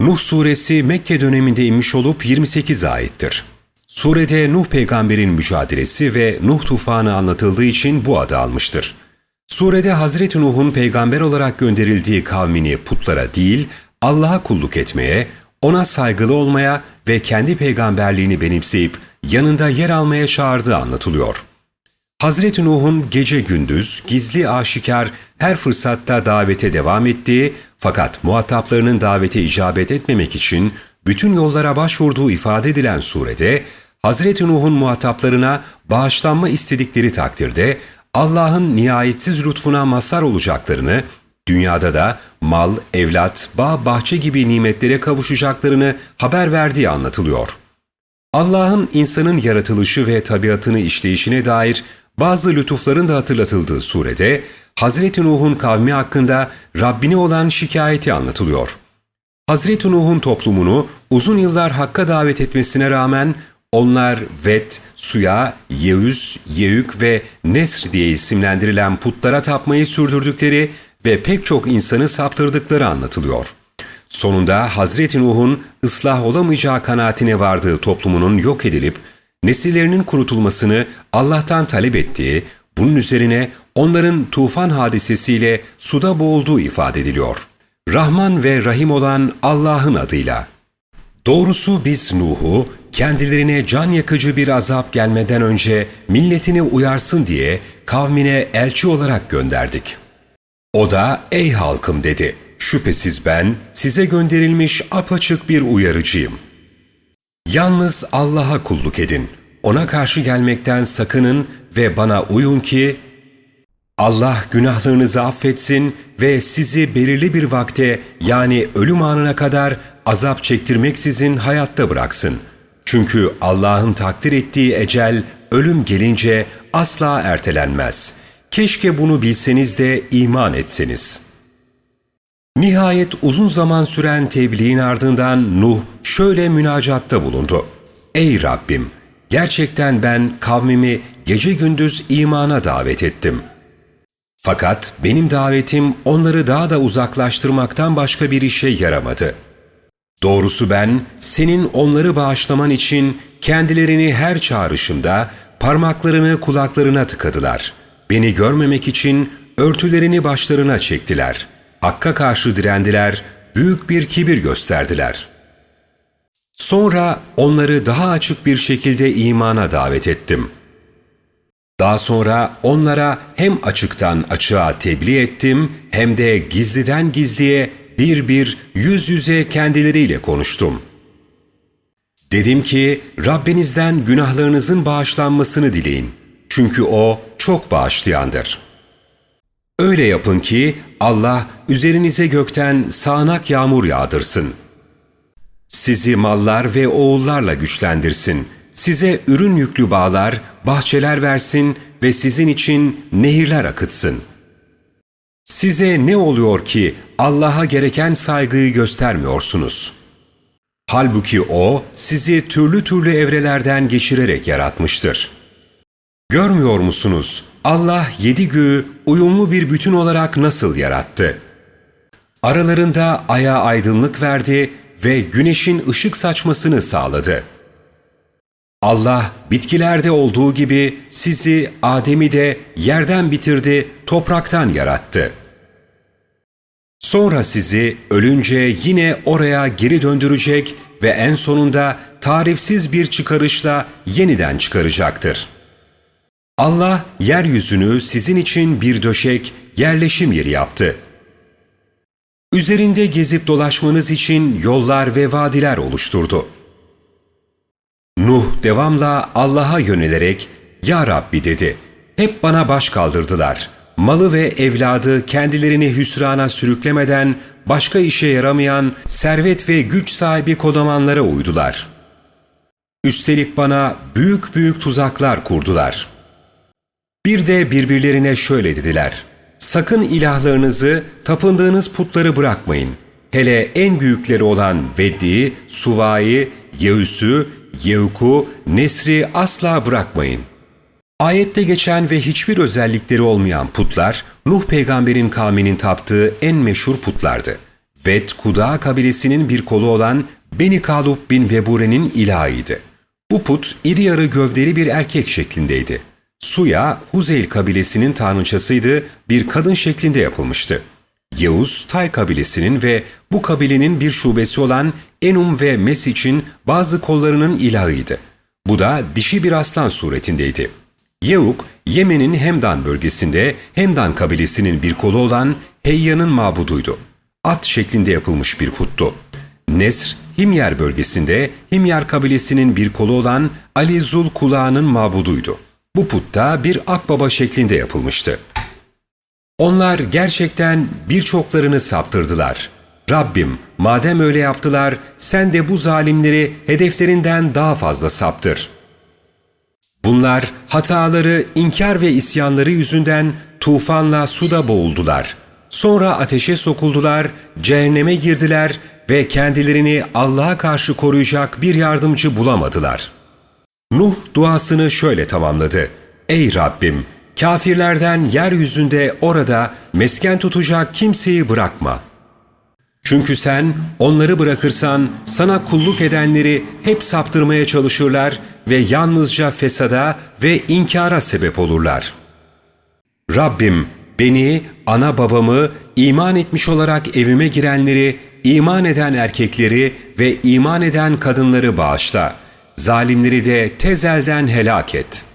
Nuh suresi Mekke döneminde inmiş olup 28 ayettir. Surede Nuh peygamberin mücadelesi ve Nuh tufanı anlatıldığı için bu adı almıştır. Surede Hazreti Nuh'un peygamber olarak gönderildiği kavmini putlara değil, Allah'a kulluk etmeye, ona saygılı olmaya ve kendi peygamberliğini benimseyip yanında yer almaya çağırdığı anlatılıyor. Hazreti Nuh'un gece gündüz, gizli aşikar her fırsatta davete devam ettiği fakat muhataplarının davete icabet etmemek için bütün yollara başvurduğu ifade edilen surede, Hazreti Nuh'un muhataplarına bağışlanma istedikleri takdirde Allah'ın nihayetsiz lütfuna mazhar olacaklarını, dünyada da mal, evlat, bağ, bahçe gibi nimetlere kavuşacaklarını haber verdiği anlatılıyor. Allah'ın insanın yaratılışı ve tabiatını işleyişine dair bazı lütufların da hatırlatıldığı surede Hazreti Nuh'un kavmi hakkında Rabbine olan şikayeti anlatılıyor. Hazreti Nuh'un toplumunu uzun yıllar Hakk'a davet etmesine rağmen onlar Vet, Suya, Yeüz, Yeük ve Nesr diye isimlendirilen putlara tapmayı sürdürdükleri ve pek çok insanı saptırdıkları anlatılıyor. Sonunda Hazreti Nuh'un ıslah olamayacağı kanaatine vardığı toplumunun yok edilip nesillerinin kurutulmasını Allah'tan talep ettiği, bunun üzerine onların tufan hadisesiyle suda boğulduğu ifade ediliyor. Rahman ve Rahim olan Allah'ın adıyla. Doğrusu biz Nuh'u kendilerine can yakıcı bir azap gelmeden önce milletini uyarsın diye kavmine elçi olarak gönderdik. O da ey halkım dedi. Şüphesiz ben size gönderilmiş apaçık bir uyarıcıyım. Yalnız Allah'a kulluk edin. Ona karşı gelmekten sakının ve bana uyun ki Allah günahlarınızı affetsin ve sizi belirli bir vakte yani ölüm anına kadar azap çektirmeksizin hayatta bıraksın. Çünkü Allah'ın takdir ettiği ecel ölüm gelince asla ertelenmez. Keşke bunu bilseniz de iman etseniz. Nihayet uzun zaman süren tebliğin ardından Nuh şöyle münacatta bulundu. Ey Rabbim! Gerçekten ben kavmimi gece gündüz imana davet ettim. Fakat benim davetim onları daha da uzaklaştırmaktan başka bir işe yaramadı. Doğrusu ben senin onları bağışlaman için kendilerini her çağrışımda parmaklarını kulaklarına tıkadılar. Beni görmemek için örtülerini başlarına çektiler. Hakka karşı direndiler, büyük bir kibir gösterdiler.'' Sonra onları daha açık bir şekilde imana davet ettim. Daha sonra onlara hem açıktan açığa tebliğ ettim hem de gizliden gizliye bir bir yüz yüze kendileriyle konuştum. Dedim ki Rabbinizden günahlarınızın bağışlanmasını dileyin. Çünkü O çok bağışlayandır. Öyle yapın ki Allah üzerinize gökten sağanak yağmur yağdırsın.'' Sizi mallar ve oğullarla güçlendirsin. Size ürün yüklü bağlar, bahçeler versin ve sizin için nehirler akıtsın. Size ne oluyor ki Allah'a gereken saygıyı göstermiyorsunuz? Halbuki O sizi türlü türlü evrelerden geçirerek yaratmıştır. Görmüyor musunuz? Allah yedi göğü uyumlu bir bütün olarak nasıl yarattı? Aralarında aya aydınlık verdi ve güneşin ışık saçmasını sağladı. Allah bitkilerde olduğu gibi sizi Adem'i de yerden bitirdi, topraktan yarattı. Sonra sizi ölünce yine oraya geri döndürecek ve en sonunda tarifsiz bir çıkarışla yeniden çıkaracaktır. Allah yeryüzünü sizin için bir döşek, yerleşim yeri yaptı.'' Üzerinde gezip dolaşmanız için yollar ve vadiler oluşturdu. Nuh devamla Allah'a yönelerek, ''Ya Rabbi'' dedi, ''Hep bana baş kaldırdılar. Malı ve evladı kendilerini hüsrana sürüklemeden başka işe yaramayan servet ve güç sahibi kodamanlara uydular. Üstelik bana büyük büyük tuzaklar kurdular. Bir de birbirlerine şöyle dediler.'' Sakın ilahlarınızı, tapındığınız putları bırakmayın. Hele en büyükleri olan Veddi, Suva'yı, Yeüs'ü, Yevku, Nesri asla bırakmayın. Ayette geçen ve hiçbir özellikleri olmayan putlar, Nuh peygamberin kavminin taptığı en meşhur putlardı. Ved Kuda kabilesinin bir kolu olan Beni Kalub bin Vebure'nin ilahıydı. Bu put iri yarı gövdeli bir erkek şeklindeydi. Suya Huzeyl kabilesinin tanrıçasıydı, bir kadın şeklinde yapılmıştı. Yavuz, Tay kabilesinin ve bu kabilenin bir şubesi olan Enum ve Mes için bazı kollarının ilahıydı. Bu da dişi bir aslan suretindeydi. Yevuk, Yemen'in Hemdan bölgesinde Hemdan kabilesinin bir kolu olan Heyya'nın mabuduydu. At şeklinde yapılmış bir puttu. Nesr, Himyer bölgesinde Himyer kabilesinin bir kolu olan Ali Zul Kulağı'nın mabuduydu. Bu putta bir akbaba şeklinde yapılmıştı. Onlar gerçekten birçoklarını saptırdılar. Rabbim madem öyle yaptılar sen de bu zalimleri hedeflerinden daha fazla saptır. Bunlar hataları, inkar ve isyanları yüzünden tufanla suda boğuldular. Sonra ateşe sokuldular, cehenneme girdiler ve kendilerini Allah'a karşı koruyacak bir yardımcı bulamadılar. Nuh duasını şöyle tamamladı. Ey Rabbim! Kafirlerden yeryüzünde orada mesken tutacak kimseyi bırakma. Çünkü sen onları bırakırsan sana kulluk edenleri hep saptırmaya çalışırlar ve yalnızca fesada ve inkara sebep olurlar. Rabbim beni, ana babamı, iman etmiş olarak evime girenleri, iman eden erkekleri ve iman eden kadınları bağışla. Zalimleri de tezelden helak et.''